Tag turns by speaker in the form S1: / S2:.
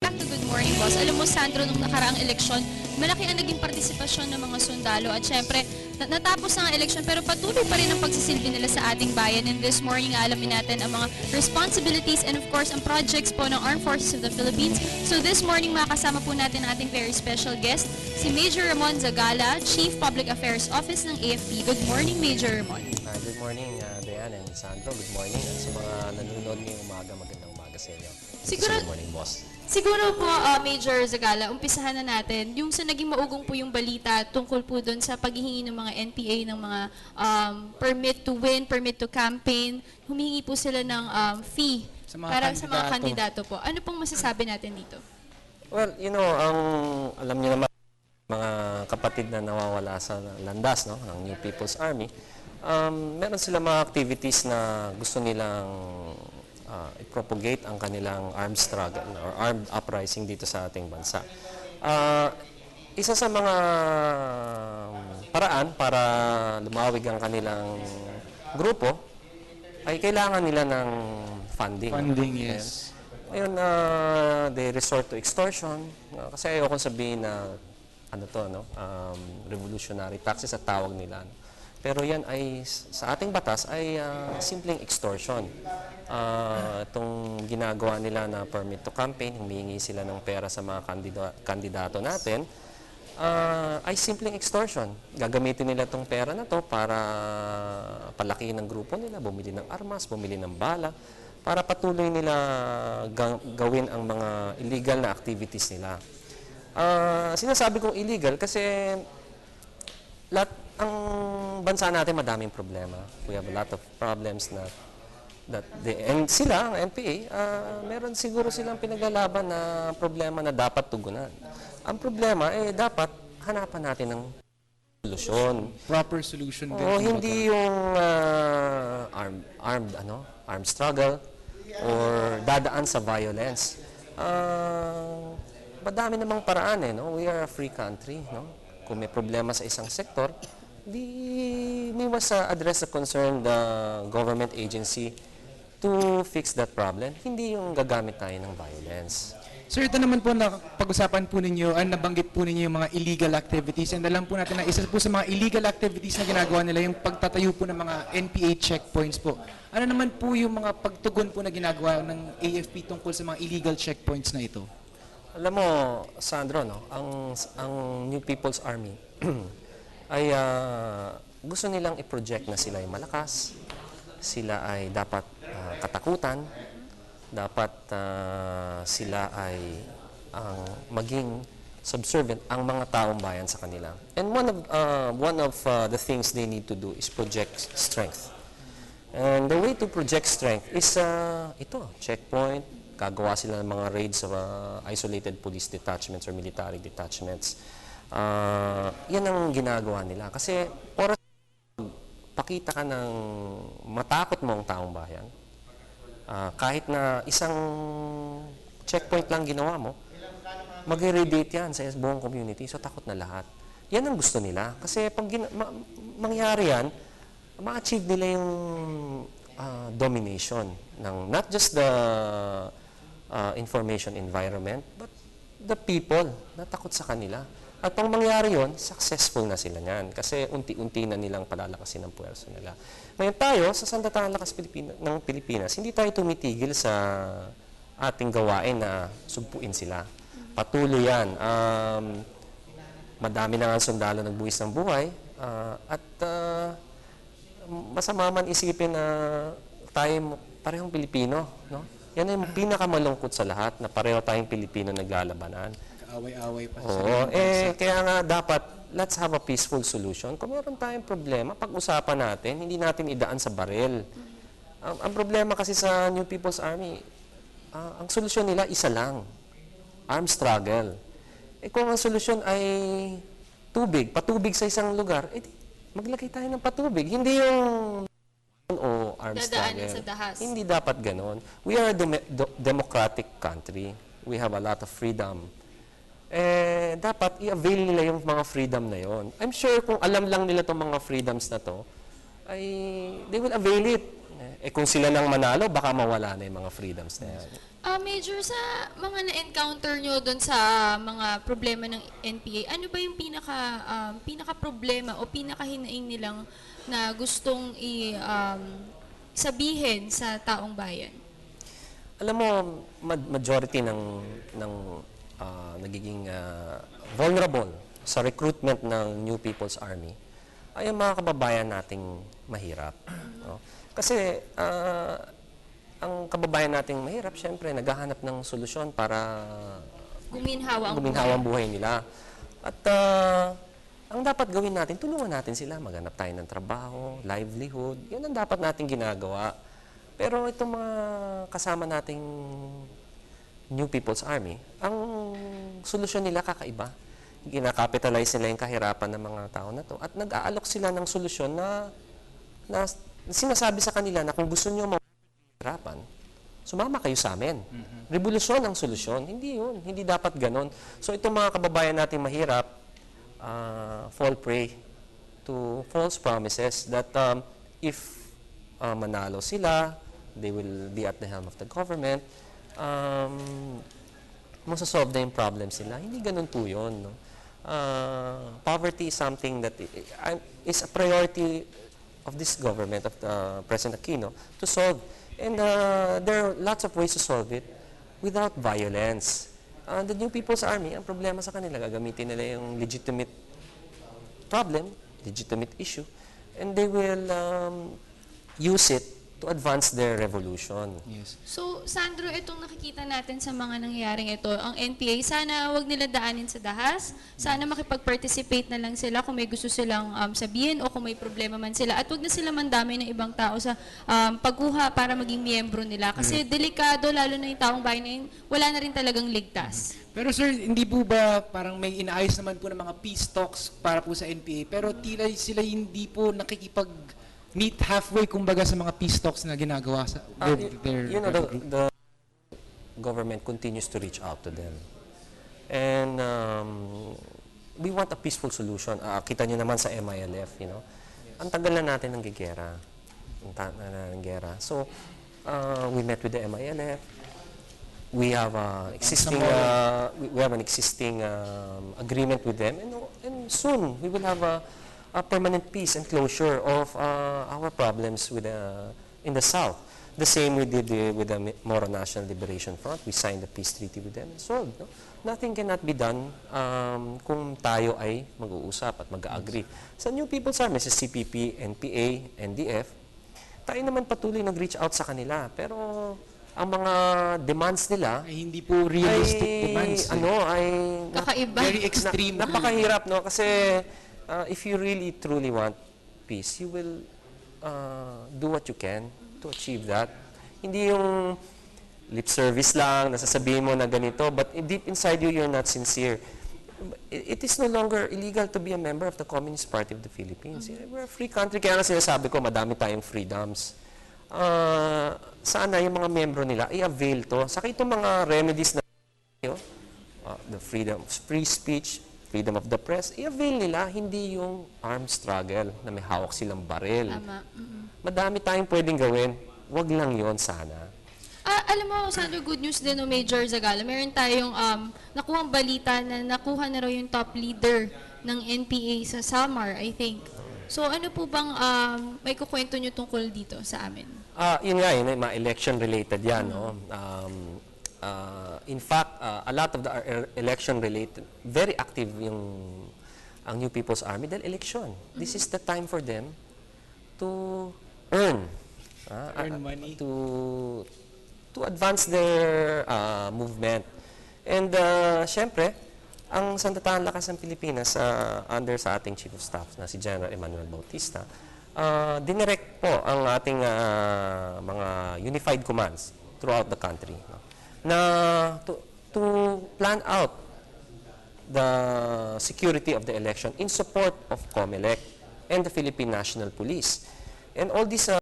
S1: Back to Good Morning Boss. Alam mo, Sandro, nung nakaraang eleksyon, malaki ang naging partisipasyon ng mga sundalo at syempre, na- natapos na ang eleksyon pero patuloy pa rin ang pagsisilbi nila sa ating bayan. And this morning, alamin natin ang mga responsibilities and of course, ang projects po ng Armed Forces of the Philippines. So this morning, makasama po natin ang ating very special guest, si Major Ramon Zagala, Chief Public Affairs Office ng AFP. Good morning, Major Ramon.
S2: Ah, good morning, uh, Diane and Sandro. Good morning. At sa mga nanonood ngayong umaga, magandang umaga sa inyo.
S1: Siguro-
S2: Good Morning Boss.
S1: Siguro po, uh, Major Zagala, umpisahan na natin yung sa naging maugong po yung balita tungkol po doon sa paghihingi ng mga NPA ng mga um, permit to win, permit to campaign. Humihingi po sila ng um, fee
S3: Sa mga
S1: para sa mga
S3: kandidato.
S1: kandidato po. Ano pong masasabi natin dito?
S2: Well, you know, ang alam niyo naman, mga kapatid na nawawala sa landas, no, ng New People's Army, um, meron sila mga activities na gusto nilang ah, i-propagate ang kanilang armed struggle or armed uprising dito sa ating bansa. Ah, isa sa mga paraan para lumawig ang kanilang grupo ay kailangan nila ng funding.
S3: Funding, yes.
S2: Ngayon, uh, they resort to extortion. Uh, kasi ayoko sabihin na ano to, no? Um, revolutionary taxes at tawag nila. no? Pero yan ay, sa ating batas, ay uh, simpleng extortion. Uh, itong ginagawa nila na permit to campaign, humingi sila ng pera sa mga kandida- kandidato natin, uh, ay simpleng extortion. Gagamitin nila itong pera na to para palakihin ng grupo nila, bumili ng armas, bumili ng bala, para patuloy nila ga- gawin ang mga illegal na activities nila. Ah, sinasabi kong illegal kasi lahat, ang bansa natin madaming problema. We have a lot of problems na that the, and sila, ang NPA, ah, meron siguro silang pinaglalaban na problema na dapat tugunan. Ang problema, eh, dapat hanapan natin ng solusyon.
S3: Proper solution din. Kumbaga.
S2: hindi yung ah, armed, armed, ano, armed struggle or dadaan sa violence. Ah, madami namang paraan eh, no? We are a free country, no? Kung may problema sa isang sektor, di we must ah, address the concerned uh, government agency to fix that problem. Hindi yung gagamit tayo ng violence.
S3: Sir, ito naman po na pag-usapan po ninyo, ang nabanggit po ninyo yung mga illegal activities. And alam po natin na isa po sa mga illegal activities na ginagawa nila yung pagtatayo po ng mga NPA checkpoints po. Ano naman po yung mga pagtugon po na ginagawa ng AFP tungkol sa mga illegal checkpoints na ito?
S2: Alam mo, Sandro, no, ang, ang New People's Army ay ah, gusto nilang i-project na sila ay malakas, sila ay dapat ah, katakutan, dapat ah, sila ay ang maging subservient ang mga taong bayan sa kanila. And one of ah, one of ah, the things they need to do is project strength. And the way to project strength is uh, ito, checkpoint, gagawa sila ng mga raids sa uh, isolated police detachments or military detachments. Uh, yan ang ginagawa nila. Kasi oras pakita ka ng matakot mo ang taong bayan, ah, kahit na isang checkpoint lang ginawa mo, mag-irradiate yan sa buong community. So, takot na lahat. Yan ang gusto nila. Kasi pag ma- mangyari yan, ma-achieve nila yung ah, domination ng not just the ah, information environment, but the people na takot sa kanila. At pang mangyari yon, successful na sila niyan. Kasi unti-unti na nilang palalakasin ang puwersa nila. Ngayon tayo, sa Sandatang Lakas Pilipina, ng Pilipinas, hindi tayo tumitigil sa ating gawain na sugpuin sila. Patuloy yan. Um, madami na nga sundalo nagbuwis ng buhay. ah, at ah, masama man isipin na tayo parehong Pilipino. No? Yan ang pinakamalungkot sa lahat na pareho tayong Pilipino naglalabanan.
S3: Kaaway-away pa sa
S2: Oo, eh, kaya nga dapat, let's have a peaceful solution. Kung meron tayong problema, pag-usapan natin, hindi natin idaan sa baril. Ang, ang problema kasi sa New People's Army, ah, ang solusyon nila isa lang, armed struggle. Eh kung ang solusyon ay tubig, patubig sa isang lugar, eh maglagay tayo ng patubig. Hindi yung o armed
S1: Dadaanin
S2: struggle.
S1: sa dahas.
S2: Hindi dapat ganon. We are a democratic country. We have a lot of freedom. Eh, dapat i-avail nila yung mga freedom na yon. I'm sure kung alam lang nila itong mga freedoms na to, ay they will avail it. Eh, kung sila nang manalo, baka mawala na yung mga freedoms na yan.
S1: Ah, Major, sa mga na-encounter nyo doon sa mga problema ng NPA, ano ba yung pinaka, um, pinaka-problema o pinaka-hinaing nilang na gustong i, um, sabihin sa taong bayan?
S2: Alam mo, ma- majority ng ng ah, nagiging ah, vulnerable sa recruitment ng New People's Army ay ang mga kababayan nating mahirap. no? Kasi ah, ang kababayan nating mahirap, syempre, naghahanap ng solusyon para
S1: Guminhawa ang
S2: guminhawa ang buhay nila. At ah, ang dapat gawin natin, tulungan natin sila, maghanap tayo ng trabaho, livelihood. Yan ang dapat natin ginagawa. Pero itong mga kasama nating New People's Army, ang solusyon nila kakaiba. Ginakapitalize nila yung kahirapan ng mga tao na to at nag-aalok sila ng solusyon na, na sinasabi sa kanila na kung gusto nyo mahirapan, sumama kayo sa amin. Revolusyon ang solusyon. Hindi yun. Hindi dapat ganon. So itong mga kababayan natin mahirap, uh, fall prey to false promises that um, if uh, manalo sila, they will be at the helm of the government, um, masasolve na yung problems nila. Hindi ganun po yun. No? Uh, poverty is something that is a priority of this government, of the President Aquino, to solve. And uh, there are lots of ways to solve it without violence. Uh, the New People's Army, ang problema sa kanila, gagamitin nila yung legitimate problem, legitimate issue, and they will um, use it to advance their revolution.
S3: Yes.
S1: So, Sandro, itong nakikita natin sa mga nangyayaring ito, ang NPA, sana wag nila daanin sa dahas, sana makipag-participate na lang sila kung may gusto silang um, sabihin o kung may problema man sila. At wag na sila mandamay ng ibang tao sa um, pagkuha para maging miyembro nila. Kasi delikado, lalo na yung taong bayan na yun, wala na rin talagang ligtas.
S3: Pero sir, hindi po ba parang may inaayos naman po ng mga peace talks para po sa NPA, pero tila sila hindi po nakikipag meet halfway kumbaga sa mga peace talks na ginagawa sa
S2: Ah,
S3: with their,
S2: you know, the,
S3: group?
S2: the government continues to reach out to them. And um, we want a peaceful solution. Ah, kita nyo naman sa MILF, you know. Ang tagal na natin ng gigera. Ang na ng gera. So, uh, we met with the MILF. We have a existing uh, we we have an existing um, agreement with them and, and soon we will have a, a permanent peace and closure of uh, our problems with the, in the south. The same we did uh, with the Moro National Liberation Front. We signed a peace treaty with them. Solved. No? Nothing cannot be done um, kung tayo ay mag-uusap at mag-agree. Sa New People's Army, sa CPP, NPA, NDF, tayo naman patuloy nag-reach out sa kanila. Pero ang mga demands nila
S3: ay hindi po realistic
S2: ay,
S3: demands. eh.
S2: ano, ay
S1: Kakaiba.
S3: Very extreme.
S2: na- napakahirap, no? Kasi uh, if you really truly want peace, you will uh, do what you can to achieve that. Hindi yung lip service lang, nasasabihin mo na ganito, but deep inside you, you're not sincere. It, is no longer illegal to be a member of the Communist Party of the Philippines. We're a free country, kaya nga sinasabi ko, madami tayong freedoms. Uh, sana yung mga membro nila, i-avail to. Saka itong mga remedies na uh, the freedom free speech, freedom of the press, i-avail nila, hindi yung armed struggle na may hawak silang baril.
S1: Tama. Mm-mm.
S2: Madami tayong pwedeng gawin. Wag lang yon sana.
S1: Ah, alam mo, Sandro, good news din no Major Zagala. Meron tayong um, nakuhang balita na nakuha na raw yung top leader ng NPA sa Samar, I think. So ano po bang um, may kukwento nyo tungkol dito sa amin?
S2: Ah, yun nga, yun, mga election-related yan. No? Um, ah, in fact, ah, a lot of the er- election-related, very active yung ang New People's Army dahil election. This is the time for them to earn. ah,
S3: Earn
S2: ah,
S3: money.
S2: To, to advance their ah, movement. And uh, syempre, ang Sandatahang Lakas ng Pilipinas ah, under sa ating Chief of Staff na si General Emmanuel Bautista, uh, dinirect po ang ating ah, mga unified commands throughout the country no? na to, to plan out the security of the election in support of COMELEC and the Philippine National Police. And all these uh,